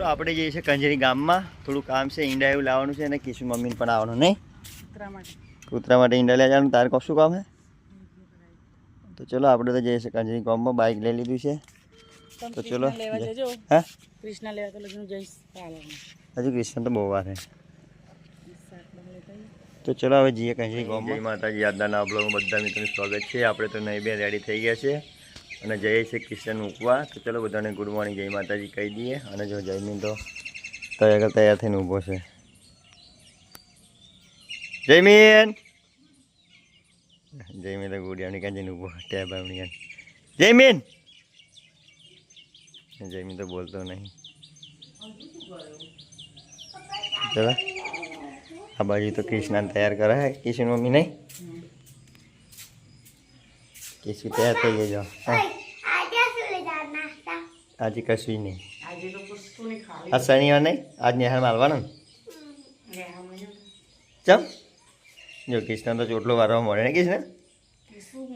ચલો આપણે જઈએ છીએ કંજરી ગામમાં. થોડું કામ છે ઈંડા એવું લાવવાનું છે અને કિશુ મમ્મીને પણ આવવાનું નહીં? કૂતરા માટે. કૂતરા માટે ઈંડા લઈ જવાનું. તારે કશું કામ હે તો ચલો આપણે તો જઈએ છીએ કંજરી ગામમાં. બાઇક લઈ લીધું છે. તો ચલો હા? કૃષ્ણ લેવા તો લગન જઈશ હજુ કૃષ્ણ તો બહુ વાર છે. તો ચલો હવે જઈએ કંજરી ગામમાં. જય માતાજી આજના બ્લોગમાં બધા મિત્રોનું સ્વાગત છે. આપણે તો નહીં બે રેડી થઈ ગયા છે. અને જય શ્રી કિશન ઉપવા તો ચલો બધાને ગુડ મોર્નિંગ જય માતાજી કહી દઈએ. અને જો જયમીન તો તૈયાર તૈયાર થઈને ઊભો છે. જયમીન જયમીન તો ગુડિયાની કાંઈ જઈને ઊભો ટેબ કાંઈ જયમીન જયમીન તો બોલતો નહીં. ચલો. આ બાજુ તો કૃષ્ણ તૈયાર કરે કિશન મમ્મી નહીં? કિશન તૈયાર થઈ ગઈ જો હા. આજે કશું નહીં. આજે તો કશું નહીં ખાલી. આ શનિવાર નહીં? આજ નિહાળ માલવાનો ને. ચમ? જો કૃષ્ણ તો ચોટલો વારવા મળે ને કૃષ્ણ?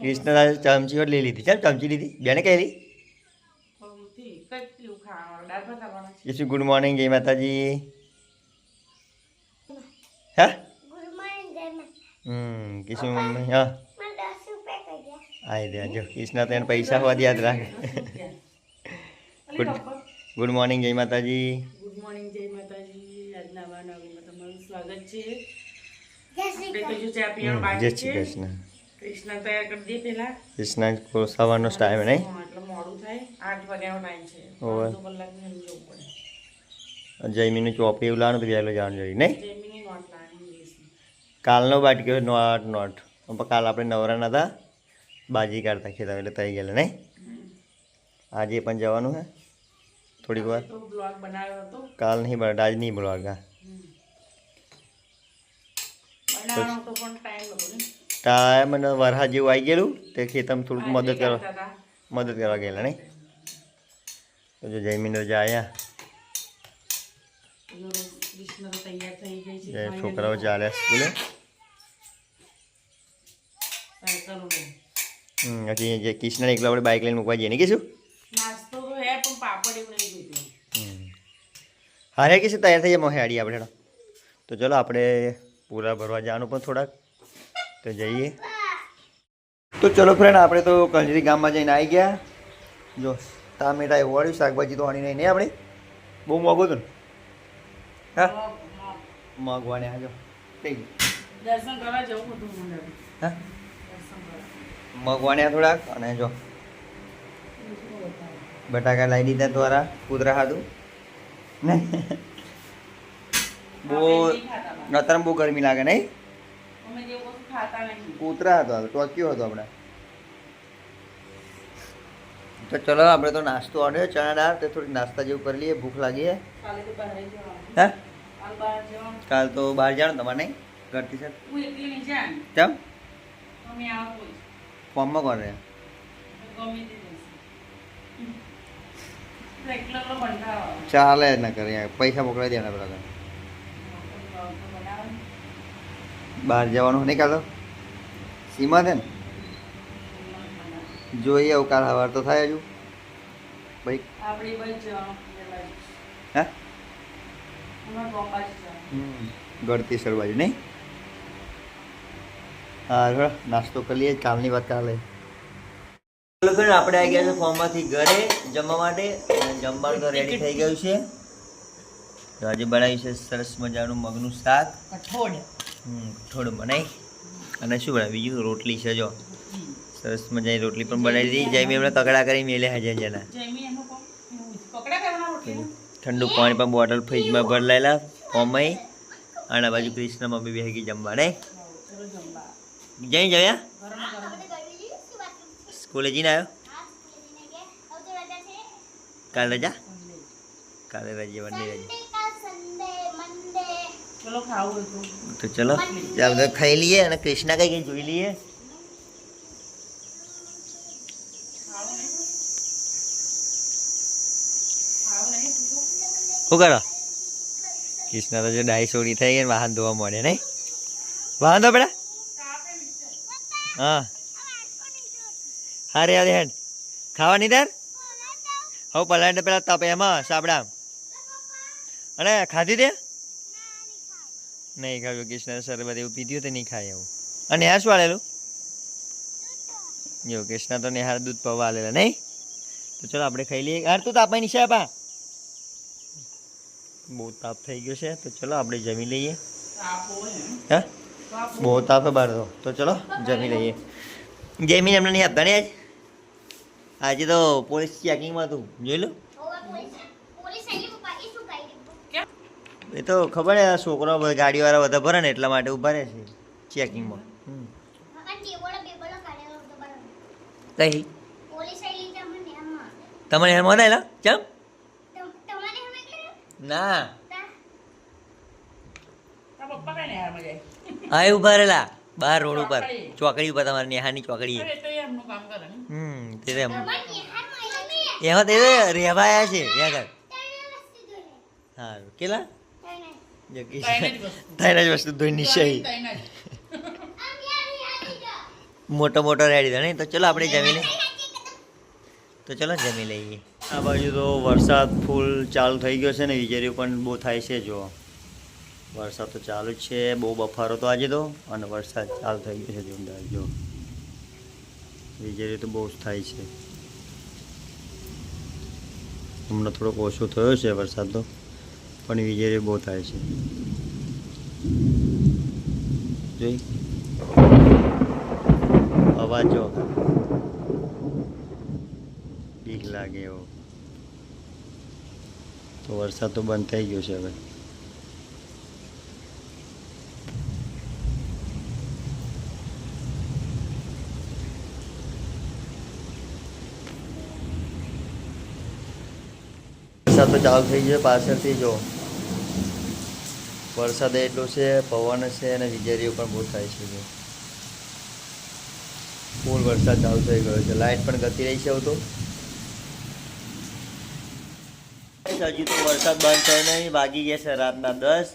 કૃષ્ણ ચમચી લઈ લીધી. ચાલ ચમચી લીધી? બેને કહેલી કિશુ ગુડ મોર્નિંગ જય માતાજી. હા. હમ કિશુ મમ્મી હા. આવી દે જો કૃષ્ણ તો એને પૈસા હોવા યાદ રાખે. ગુડ ગુડ મોર્નિંગ જય માતાજી. ગુડ મોર્નિંગ જય માતાજી. આજના નવા તમારું સ્વાગત છે. જય શ્રી કૃષ્ણ. કૃષ્ણ તૈયાર કરી દે પેલા કૃષ્ણ કો- સવારનો ટાઈમ નહીં? એટલે મોડું થાય. આઠ વાગ્યાનો ટાઈમ છે. અડધો કલાકની અંદર જવું પડે. જયમીનું ચોપડી એવું લાવવાનું તો વહેલું જવાનું જોઈએ નહીં? જેમીની નોટ લાવવાની કાલનો બાટક્યો નોટ નોટ. પણ કાલ આપણે નવરા નતા. બાજી કાઢતા ખેતા એટલે થઈ ગયેલા નહીં આજે પણ જવાનું હે? થોડીક વાર. કાલ નહીં બને આજ નહીં બ્લોગ પણ ટાઈમ અને વરસાદ જેવું આવી ગયેલું તે ખેતરમાં થોડુંક મદદ કરવા મદદ કરવા ગયેલા નહીં તો જો જયમીન રજા આવ્યા છોકરાઓ ચાલ્યા સ્કૂલે. હજી જે કૃષ્ણ એકલા આપણે બાઇક લઈને મૂકવા જઈએ ને કીશું? નાસ્તો તો હે પણ પાપડ એવું નહીં જોઈતું. હારે કીશું તૈયાર થઈ જાય મોહે આડી આપણે. તો ચલો આપણે પૂરા ભરવા જવાનું પણ થોડાક તો જઈએ. તો ચલો ફ્રેન્ડ આપણે તો કંજરી ગામમાં જઈને આવી ગયા. જો ટામેટા એવું વાળ્યું શાકભાજી તો આણી નહીં આપણે? બહુ મોંઘું હતું ને? હા? મોંઘવાને આજો દર્શન કરવા જવું હતું હા? કરવા થોડાક અને જો. બટાકા લાવી દીધા દ્વારા કૂતરા ખાધું ને? બહુ અત્યારે બહુ ગરમી લાગે નહીં? કૂતરા હતો ટોક્યો હતો આપણે. તો ચલો આપણે તો નાસ્તો ઓર્ડર ચણા દાળ તો થોડીક નાસ્તા જેવું કરી લઈએ ભૂખ લાગી છે કાલે તો બહાર જવાનું. હે? કાલ તો બહાર જાણ તમારે નહીં? ઘરથી સર કેમ? કંટાળો આવે. ચાલે ના કરે પૈસા મોકલાવી દેવાના પેલા બહાર જવાનું નહીં કાલો સીમા છે ને જોઈએ આવું કાલ સવાર તો થાય હજુ ભાઈ. હે. ગળતી સર બાજુ નહીં હા નાસ્તો કરી લઈએ કાલની વાત કાલે આપણે આવી ગયા છે ફોર્મમાંથી ઘરે જમવા માટે જમવાનું તો રેડી થઈ ગયું છે. તો આજે બનાવ્યું છે સરસ મજાનું મગનું શાક. કઠોળ. હમ, થોડું બનાવી. અને શું બનાવી બીજું રોટલી છે જો. સરસ મજાની રોટલી પણ બનાવી દીધી. જઈ એમને કકડા કરી મેલે હજે રોટલીના? ઠંડુ પાણી પણ બોટલ ફ્રીજમાં ભરી લાયેલા ફોર્મમાં. અને બાજુ કૃષ્ણ મમ્મી બેસી ગઈ જમવા નહીં. જઈ ગરમ. સ્કૂલે જઈને આવ્યો કાલે રજા કાલે રજા બંને રજા તો ચલો ખાઈ લઈએ અને કૃષ્ણા કઈ કઈ જોઈ લઈએ? શું કરો કૃષ્ણ તો જો ડાઈ સોડી થઈ ગઈ વાહન ધોવા મળે નહીં વાહન ધો બેટા હા. હારે રે અરે હેડ. ખાવાની તાર? હવે પલાંડ પેલા તાપે એમાં સાબડા અને ખાધી તે? નહીં ખાવ્યું કૃષ્ણ શરબત એવું પીધું તો નહીં ખાય એવું. અને નેહા શું આલેલું? જો કૃષ્ણ તો નેહાર દૂધ પૌવા આલેલા, નહીં? તો ચલો આપણે ખાઈ લઈએ. હાર, તું તાપાઈ નીચે આપા? બહુ તાપ થઈ ગયો છે, તો ચલો આપણે જમી લઈએ. હા? બહુ તાપે છે બહાર તો તો ચલો જમી લઈએ જમીને એમને નહીં આપતા ને આજ આજે તો પોલીસ ચેકિંગમાં હતું જોઈ લો એ તો ખબર ને છોકરો ગાડીવાળા બધા ભરે ને એટલા માટે ઊભા રહે છે ચેકિંગમાં હમ. કઈ તમને મોડા એલા ચમ ના પપ્પા કઈ નહીં હારમાં જાય આ એ ઊભા રહેલા. બહાર રોડ ઉપર. ચોકડી ઉપર તમારી નેહાની ચોકડી. હમ તે એમ. એમાં તે રહેવા આવ્યા છે ત્યાં આગળ. સારું કેટલા? કે જ વસ્તુ. ધોઈ નિશાઈ મોટો મોટો રેડી થયો નહીં? તો ચલો આપણે જમી લઈએ. તો ચલો જમી લઈએ. આ બાજુ તો વરસાદ ફૂલ ચાલુ થઈ ગયો છે ને વીજળી પણ બહુ થાય છે જો વરસાદ તો ચાલુ જ છે. બહુ બફારો તો આજે તો, અને વરસાદ ચાલુ થઈ ગયો છે જોરદાર, જો. વીજળી તો બહુ જ થાય છે. હમણાં થોડોક ઓછો થયો છે વરસાદ તો, પણ વીજળી બહુ થાય છે. જોઈ. અવાજ જો. બીક લાગે એવો. તો વરસાદ તો બંધ થઈ ગયો છે હવે. વરસાદ તો ચાલુ થઈ ગયો પાછળથી જો વરસાદ એટલો છે, પવન છે અને વીજળીઓ પણ બહુ થાય છે જો. ફૂલ વરસાદ ચાલુ થઈ ગયો છે લાઇટ પણ ગતી રહી છે હવે તો. હજી તો વરસાદ બંધ થયો નહીં, વાગી ગયા છે રાતના દસ.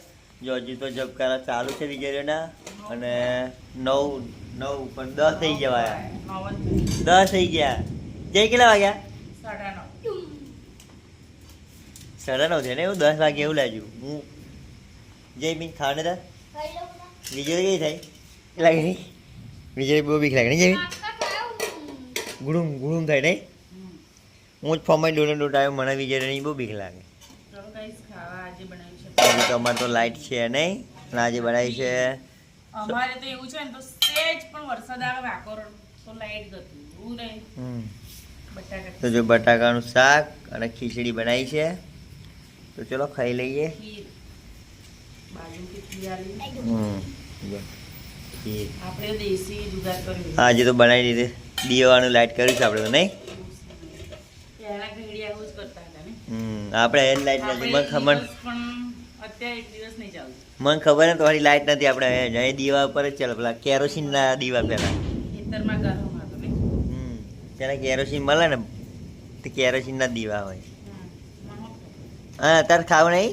જો હજી તો જબકારા ચાલુ છે વીજળીઓના અને નવ નવ પણ દસ થઈ ગયા દસ થઈ ગયા. જય કેટલા વાગ્યા? સાડા નવ સાડા ને એવું દસ વાગે એવું લાગ્યું. હું જય મીન ખાવાને તા. વીજળી કઈ થાય? લાગે નહીં? વીજળી બહુ બીક લાગે નહીં જય ગુડુમ ગુડુમ થાય નહીં? હું જ ફોર્મમાં દોડે ડોટ આવ્યો મને વીજળીની બહુ બીક લાગે. છે તો લાઇટ છે નહીં આજે બનાવી છે અમારે તો એવું છે ને તો સેજ પણ વરસાદ આવે વાકોરણ તો લાઈટ ગતી એવું નહીં. તો જો બટાકાનું શાક અને ખીચડી બનાવી છે. તો ચલો ખાઈ લઈએ આજે તો બનાવી દીધી દીવાનું લાઇટ કર્યું છે આપણે તો નહીં ને આપણે એ લાઇટ નથી મને ખબર એક દિવસ પણ અત્યારે એક દિવસ નહીં ચાલતું મને ખબર ને તમારી લાઇટ નથી આપણે અહીં દીવા ઉપર જ ચાલે પેલા કેરોસીનના દીવા ને હમ પેલા કેરોસીન મળે ને તે કેરોસીનના જ દીવા હોય હા તાર ખાવ નહીં?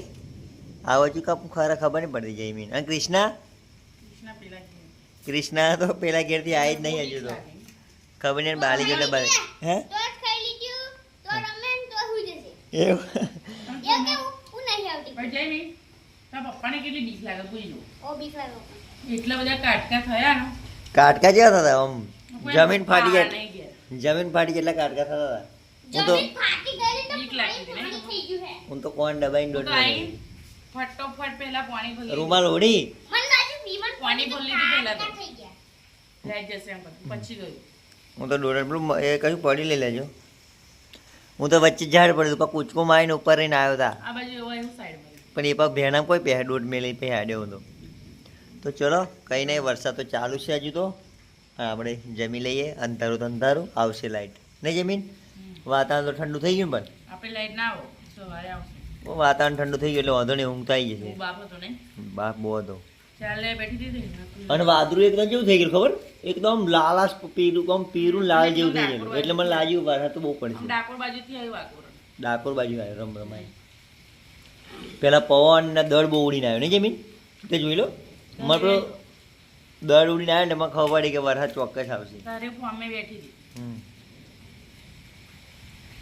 આવો છું કપ ખરા ખબર નહીં પડતી જયમીન અને કૃષ્ણા કૃષ્ણ કૃષ્ણા તો પેલા ઘેરથી આવી જ નહીં હજુ તો. ખબર નહીં બાલી જોડે બાલી. હે? કાટકા થયા ને. કાટકા જેવા થતા આમ. જમીન ફાટી ગયા. જમીન ફાટી જેટલા કાટકા થતા હતા. હું તો? હું. તો કોણ દબાઈને દોડ આઈ ફટોફટ પહેલા પાણી ભરી. રૂમાલ ઓઢી. પાણી ભરી લીધું પહેલા તો. લાઈટ જશે એમ પછી ગયું. હું તો દોડ પેલું એ કયું પડી લઈ લેજો. હું તો વચ્ચે ઝાડ પડ્યું પણ કૂચકો મારીને ઉપર રહીને આવ્યો હતા આ બાજુ એવો એવું સાઈડ પણ એ પણ ભેણા કોઈ પહે દોઢ મેલી પહેડ્યો હતો તો. ચલો કંઈ નહીં વરસાદ તો ચાલુ છે હજુ તો. આપણે જમી લઈએ અંધારું તો અંધારું આવશે લાઈટ નહીં જમીન? વાતાવરણ તો ઠંડુ થઈ ગયું પણ આપણે લાઈટ ના આવો સવારે આવશે. વાતાવરણ ઠંડુ થઈ ગયું એટલે વાંધો નહીં ઊંઘ આવી જશે. બાપ હતો ને? બાપ બહુ હતો. ચાલે બેઠી દીધી અને વાદળું એકદમ કેવું થઈ ગયું ખબર? એકદમ લાલાશ પીરું આમ પીરું લાલ જેવું થઈ ગયું. એટલે મને લાગ્યું વરસાદ તો બહુ પડશે. ડાકોર બાજુથી આવ્યું વાકોર ડાકોર બાજુ આવ્યો રમ રમાય. પેલા પવન ને દળ બહુ ઉડીને આવ્યો. નહીં જમીન? તે જોઈ લો. મારો દળ ઉડીને આવ્યો ને મને ખબર પડી કે વરસાદ ચોક્કસ આવશે. તારે ફોર્મે બેઠી હતી.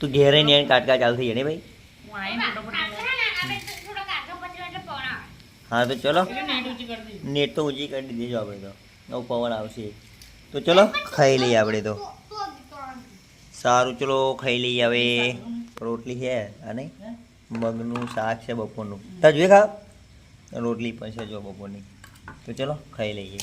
તું ઘેરે ને કાટકા ચાલુ થઈ જાય ભાઈ? હું, તો ચલો. નેટ તો ઊંચી કરી દીધી જો આપણે તો. નવ પવન આવશે. તો ચલો, ખાઈ લઈએ આપણે તો. સારું, ચલો, ખાઈ લઈએ હવે. રોટલી છે અને મગનું શાક છે બપોરનું. તાર જોઈએ ખા રોટલી પણ છે જો બપોરની. તો ચલો, ખાઈ લઈએ.